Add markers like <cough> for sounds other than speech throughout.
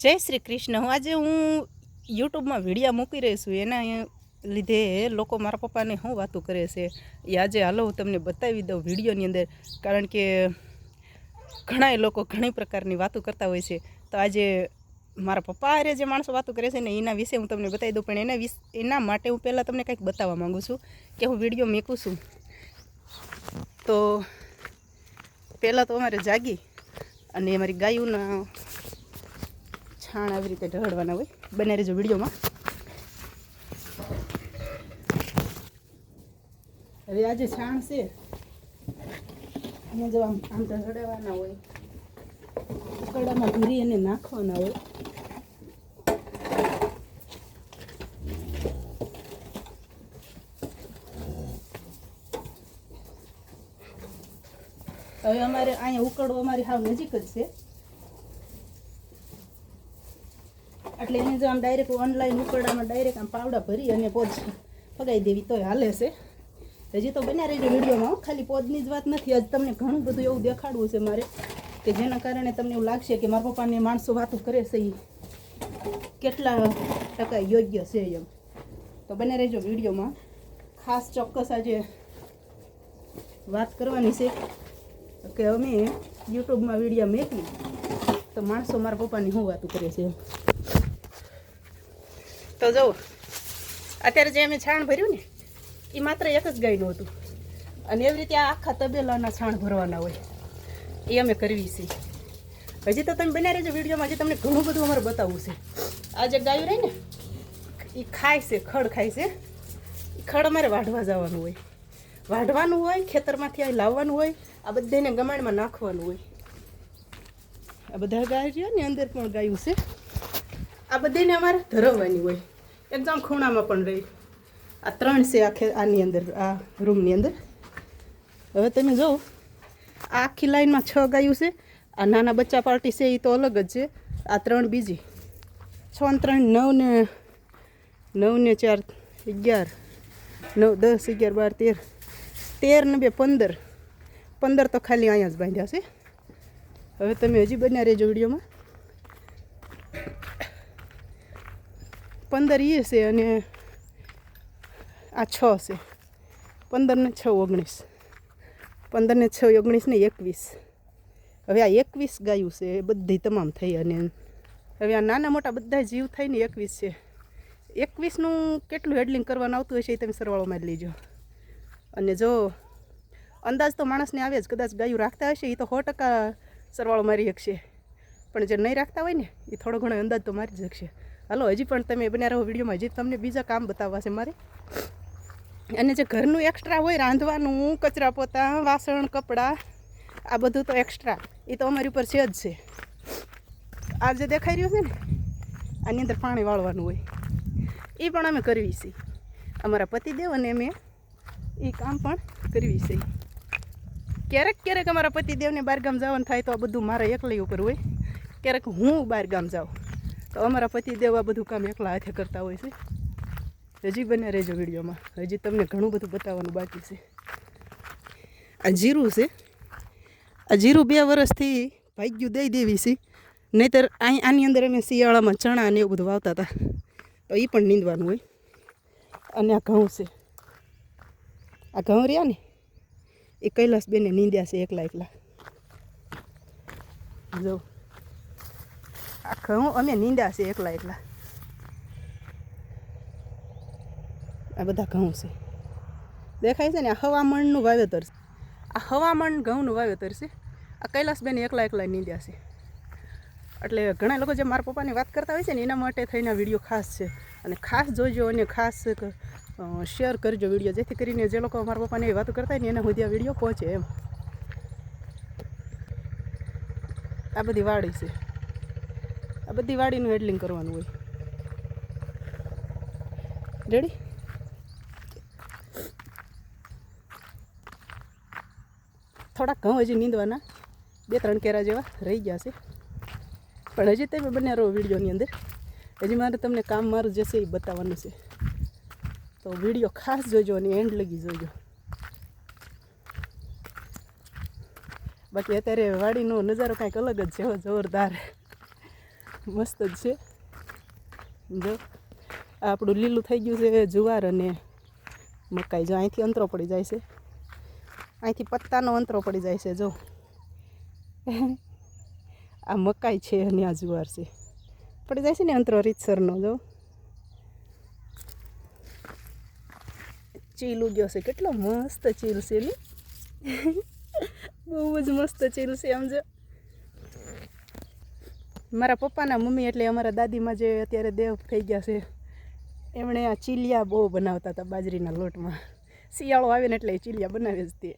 જય શ્રી કૃષ્ણ. આજે હું યુટ્યુબમાં વિડીયા મૂકી રહી છું. એના લીધે લોકો મારા પપ્પાને શું વાતો કરે છે એ આજે હાલો હું તમને બતાવી દઉં વિડીયોની અંદર. કારણ કે ઘણાય લોકો ઘણી પ્રકારની વાતો કરતા હોય છે. તો આજે મારા પપ્પા અરે જે માણસો વાતો કરે છે ને એના વિશે હું તમને બતાવી દઉં. પણ એના વિશે, એના માટે હું પહેલાં તમને કંઈક બતાવવા માગું છું કે હું વીડિયો મેકું છું. તો પહેલાં તો અમારે જાગી અને અમારી ગાયોના છાણ આવી રીતે ઢળવાના હોય. બને રહેજો વિડીયોમાં. હવે આ જે છાણ છે એને જો આમ આમ ઢળવાના હોય. ઉકરડામાં ભરી અને નાખવાના હોય. હવે અમારે અહીંયા ઉકળો અમારી હાવ નજીક જ છે. એટલે એને જો આમ ડાયરેક્ટ ઓનલાઈન ઉકરડામાં ડાયરેક્ટ આમ પાવડા ભરી અને પોજ પગાઈ દેવી તોય હાલે છે. હજી તો બન્યા રહેજો વિડીયોમાં ખાલી પોદની જ વાત નથી. આજ તમને ઘણું બધું એવું દેખાડવું છે મારે કે જેના કારણે તમને એવું લાગશે કે મારા પપ્પાને માણસો વાતો કરે છે એ કેટલા ટકા યોગ્ય છે એમ. તો બને રહેજો વિડીયોમાં. ખાસ ચોક્કસ આજે વાત કરવાની છે કે અમે યુટ્યુબમાં વીડિયો મેકવી તો માણસો મારા પપ્પાની શું વાતો કરે છે એમ. તો જુઓ અત્યારે જે અમે છાણ ભર્યું ને, એ માત્ર એક જ ગાયનું હતું. અને એવી રીતે આ આખા તબેલાના છાણ ભરવાના હોય, એ અમે કરવી છે. હજી તો તમે બન્યા રહેજો વિડીયોમાં, હજી તમને ઘણું બધું અમારે બતાવવું છે. આ જે ગાયું રહી ને, એ ખાય છે, ખડ ખાય છે. ખડ અમારે વાઢવા જવાનું હોય. વાઢવાનું હોય, ખેતરમાંથી અહીં લાવવાનું હોય, આ બધાને ગમાણમાં નાખવાનું હોય. આ બધા ગાય ને, અંદર પણ ગાયું છે. આ બધાને અમારે ધરવવાની હોય. એકદમ ખૂણામાં પણ રહી. આ ત્રણ છે આખે આની અંદર, આ રૂમની અંદર. હવે તમે જુઓ આ આખી લાઈનમાં છ ગાયું છે. આ નાના બચ્ચા પાર્ટી છે, એ તો અલગ જ છે. આ ત્રણ બીજી. છ ને ત્રણ, નવ ને નવ ને ચાર, અગિયાર, નવ, દસ, અગિયાર, બાર, તેર. તેર ને બે, પંદર. પંદર તો ખાલી અહીંયા જ બાંધ્યા છે. હવે તમે હજી બન્યા રહેજો વિડીયોમાં. પંદર એ છે અને આ છ છે પંદર ને છ ઓગણીસ. પંદર ને છ ઓગણીસ ને એકવીસ. હવે આ એકવીસ ગાયું છે, એ બધી તમામ થઈ અને હવે આ નાના મોટા બધા જીવ થઈને એકવીસ છે. એકવીસનું કેટલું હેડલિંગ કરવાનું આવતું હશે એ તમે સરવાળો મારી લેજો. અને જો અંદાજ તો માણસને આવે જ, કદાચ ગાયું રાખતા હશે એ તો સો ટકા સરવાળો મારી શકશે. પણ જે નહીં રાખતા હોય ને એ થોડો ઘણો અંદાજ તો મારી જ શકશે. હાલો, હજી પણ તમે બન્યા રહો વિડીયોમાં. હજી તમને બીજા કામ બતાવવા છે મારે. અને જે ઘરનું એક્સ્ટ્રા હોય, રાંધવાનું, કચરા પોતા, વાસણ, કપડાં, આ બધું તો એક્સ્ટ્રા એ તો અમારી ઉપર છે જ છે. આ જે દેખાઈ રહ્યું છે ને, આની અંદર પાણી વાળવાનું હોય. એ પણ અમે કરવી છે. અમારા પતિદેવ અને અમે એ કામ પણ કરવી છે. ક્યારેક ક્યારેક અમારા પતિદેવને બહારગામ જવાનું થાય તો આ બધું મારા એકલી ઉપર હોય. ક્યારેક હું બહારગામ જાઉં. તો અમારા પતિદેવ આ બધું કામ એકલા હાથે કરતા હોય છે. હજી બને રહેજો વિડીયોમાં. હજી તમને ઘણું બધું બતાવવાનું બાકી છે. આ જીરું છે. આ જીરું બે વર્ષથી ભાગ્યું દઈ દેવી છે. નહીતર અહીં આની અંદર અમે શિયાળામાં ચણા ને એવું બધું વાવતા હતા. તો એ પણ નીંદવાનું હોય. અને આ ઘઉં છે. આ ઘઉં રહ્યા ને? એ કૈલાસ બેને નીંદ્યા છે એકલા એકલા. જો. આ ઘઉં અમે નીંદ્યા છે એકલા એકલા આ બધા ઘઉં છે દેખાય છે ને આ હવામણનું વાવેતર છે આ હવામણ ઘઉંનું વાવેતર છે આ કૈલાસબેન એકલા એકલા નીંદ્યા છે એટલે ઘણા લોકો જે મારા પપ્પાની વાત કરતા હોય છે ને એના માટે થઈને વીડિયો ખાસ છે અને ખાસ જોજો અને ખાસ શેર કરજો વીડિયો જેથી કરીને જે લોકો મારા પપ્પાની એ વાતો કરતા હોય ને એના સુધી આ વીડિયો પહોંચે એમ આ બધી વાડી છે આ બધી વાડીનું હેડલિંગ કરવાનું હોય. રેડી થોડાક ઘઉં હજી નીંદવાના. બે ત્રણ કેરા જેવા રહી ગયા છે. પણ હજી તમે બને રહો વિડીયોની અંદર. હજી મારે તમને કામ મારું જે છે એ બતાવવાનું છે. તો વીડિયો ખાસ જોજો અને એન્ડ લગી જોજો. બાકી અત્યારે વાડીનો નજારો કાંઈક અલગ જ છે જોરદાર. મસ્ત જ છે. જો, આપણું લીલું થઈ ગયું છે જુવાર અને મકાઈ. જો, અહીંથી અંતરો પડી જાય છે. અહીંથી પત્તાનો અંતરો પડી જાય છે, જો. આ મકાઈ છે અને આ જુવાર છે. પડી જાય છે ને અંતરો રીતસરનો, જો. ચીલ ઉગ્યો છે. કેટલો મસ્ત ચીલ છે ને. બહુ જ મસ્ત ચીલ છે આમ, જો. મારા પપ્પાના મમ્મી એટલે અમારા દાદીમાં જે અત્યારે દેવ થઈ ગયા છે, એમણે આ ચીલિયા બહુ બનાવતા હતા બાજરીના લોટમાં. શિયાળો આવે ને એટલે એ ચીલિયા બનાવે જ તે.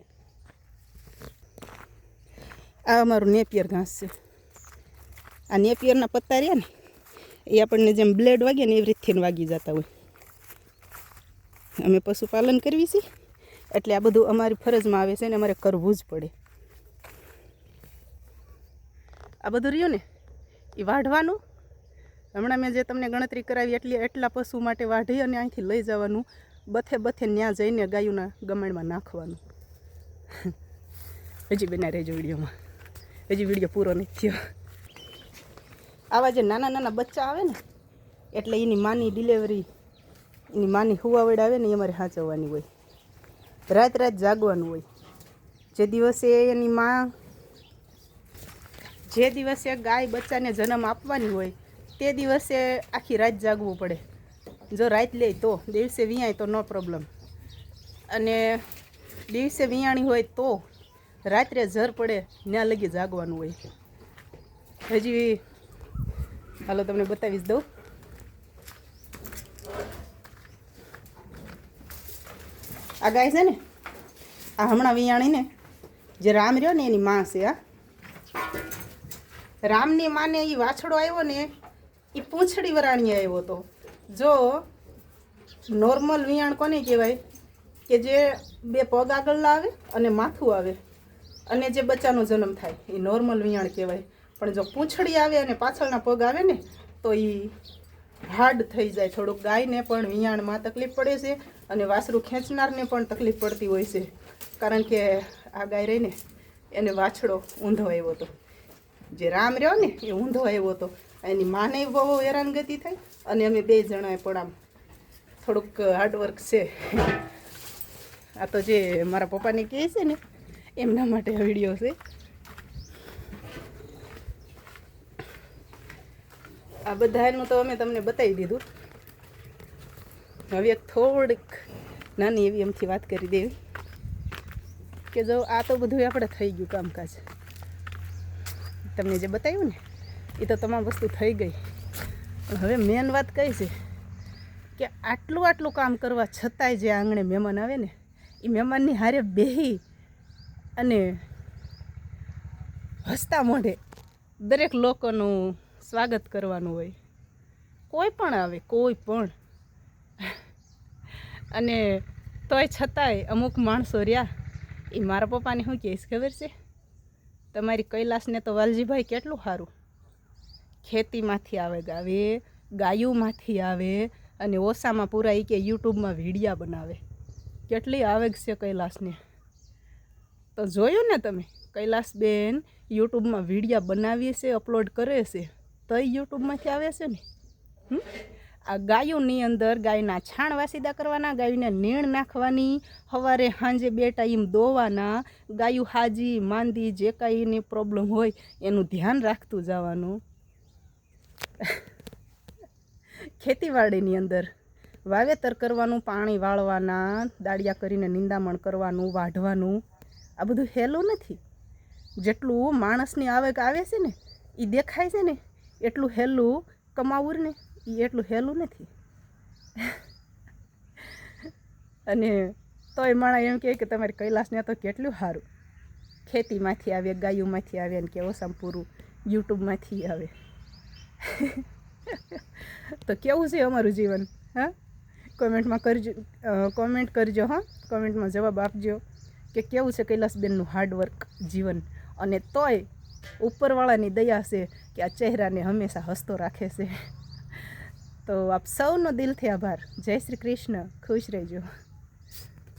આ અમારું નેપિયર ઘાસ છે. આ નેપિયરના પત્તા રહ્યા ને, એ આપણને જેમ બ્લેડ વાગે ને એવી રીતથી વાગી જતા હોય. અમે પશુપાલન કરવી છીએ એટલે આ બધું અમારી ફરજમાં આવે છે ને અમારે કરવું જ પડે. આ બધું રહ્યું ને? એ વાઢવાનું. હમણાં મેં જે તમને ગણતરી કરાવી એટલી એટલા પશુ માટે વાઢી અને અહીંથી લઈ જવાનું. બથે બથે ત્યાં જઈને ગાયોના ગમાણમાં નાખવાનું. <laughs> હજી બના રહેજો વિડીયોમાં. હજી વીડિયો પૂરો નથી થયો. આવા જે નાના નાના બચ્ચા આવે ને, એટલે એની માની ડિલિવરી એની માની હુવાવડ આવે ને એ અમારે સાચવવાની હોય. રાત રાત જાગવાનું હોય. જે દિવસે એની માં જે દિવસે ગાય બચ્ચાને જન્મ આપવાની હોય, તે દિવસે આખી રાત જાગવું પડે. જો રાત લે તો, દિવસે વિયાય તો નો પ્રોબ્લેમ અને દિવસે વિયાણી હોય તો રાત્રે ઝર પડે ત્યાં લગી જાગવાનું હોય. હજી હાલો તમને બતાવીશ દઉં. આ ગાય છે ને, આ હમણાં વિયાણીને, જે રામ રહ્યો ને એની માં છે આ રામની માને એ વાછડો આવ્યો ને એ પૂંછડી વરાણી આવ્યો હતો. જો નોર્મલ વિયાણ કોને કહેવાય? કે જે બે પગ આગળ આવે અને માથું આવે. અને જે બચ્ચાનો જન્મ થાય એ નોર્મલ વિયાણ કહેવાય. પણ જો પૂંછડી આવે અને પાછળના પગ આવે ને, તો એ હાર્ડ થઈ જાય. થોડુંક ગાયને પણ વિયાણમાં તકલીફ પડે છે અને વાસરું ખેંચનારને પણ તકલીફ પડતી હોય છે. કારણ કે આ ગાય રહીને એને વાછડો ઊંધો આવ્યો હતો. જે રામ રહ્યો ને, એ ઊંધો આવ્યો હતો. એની માને બહુ હેરાનગતિ થઈ અને અમે બે જણાએ પણ આમ થોડુંક હાર્ડવર્ક છે. આ તો જે મારા પપ્પાને કહે છે ને, એમના માટે આ વીડિયો છે. આ બધાનું તો અમે તમને બતાવી દીધું. હવે થોડીક નાની એવી એમથી વાત કરી દેવી. કે જો આ તો બધું આપણે થઈ ગયું કામકાજ. તમને જે બતાવ્યું ને, એ તો તમામ વસ્તુ થઈ ગઈ. પણ હવે મેન વાત કઈ છે કે આટલું આટલું કામ કરવા છતાંય જે આંગણે મહેમાન આવે ને, એ મહેમાનની હારે બેહી અને હસતા મોઢે દરેક લોકોનું સ્વાગત કરવાનું હોય. કોઈ પણ આવે, કોઈ પણ. અને તોય છતાંય અમુક માણસો રહ્યા, એ મારા પપ્પાને શું કહેશ ખબર છે? તમારી કૈલાસને તો વાલજીભાઈ કેટલું સારું. ખેતીમાંથી આવે આવે ગાયુંમાંથી આવે અને ઓસામાં પૂરા એ કે યુટ્યુબમાં વિડીયા બનાવે. કેટલી આવેગ છે કૈલાસને. તો જોયું ને તમે, કૈલાસબેન યુટ્યુબમાં વિડીયા બનાવીએ છે, અપલોડ કરે છે, તો યુટ્યુબમાંથી આવે છે ને? હમ? આ ગાયોની અંદર ગાયના છાણ વાસીદા કરવાના, ગાયોને નીણ નાખવાની સવારે સાંજે બે ટાઈમ દોવાના, ગાયું હાજી, માંદી, જે કાંઈ એની પ્રોબ્લેમ હોય એનું ધ્યાન રાખતું જવાનું. ખેતીવાડીની અંદર વાવેતર કરવાનું, પાણી વાળવાના, દાળિયા કરીને નિંદામણ કરવાનું, વાઢવાનું, આ બધું હેલું નથી. જેટલું માણસની આવક આવે છે ને એ દેખાય છે ને, એટલું હેલું કમાવું ને. એ એટલું હેલું નથી. અને તોય માણા એમ કહે કે તમારે કૈલાસને તો કેટલું સારું. ખેતીમાંથી આવે, ગાયોમાંથી આવે ને કે ઓસામ પૂરું યુટ્યુબમાંથી આવે. તો કેવું છે અમારું જીવન? હા? કોમેન્ટમાં કરજો કોમેન્ટ કરજો, હા? કોમેન્ટમાં જવાબ આપજો કે કેવું છે કૈલાસબેનનું હાર્ડવર્ક જીવન? અને તોય ઉપરવાળાની દયા છે કે આ ચહેરાને હંમેશા હસતો રાખે છે. તો આપ સૌનો દિલથી આભાર. જય શ્રી કૃષ્ણ. ખુશ રહેજો.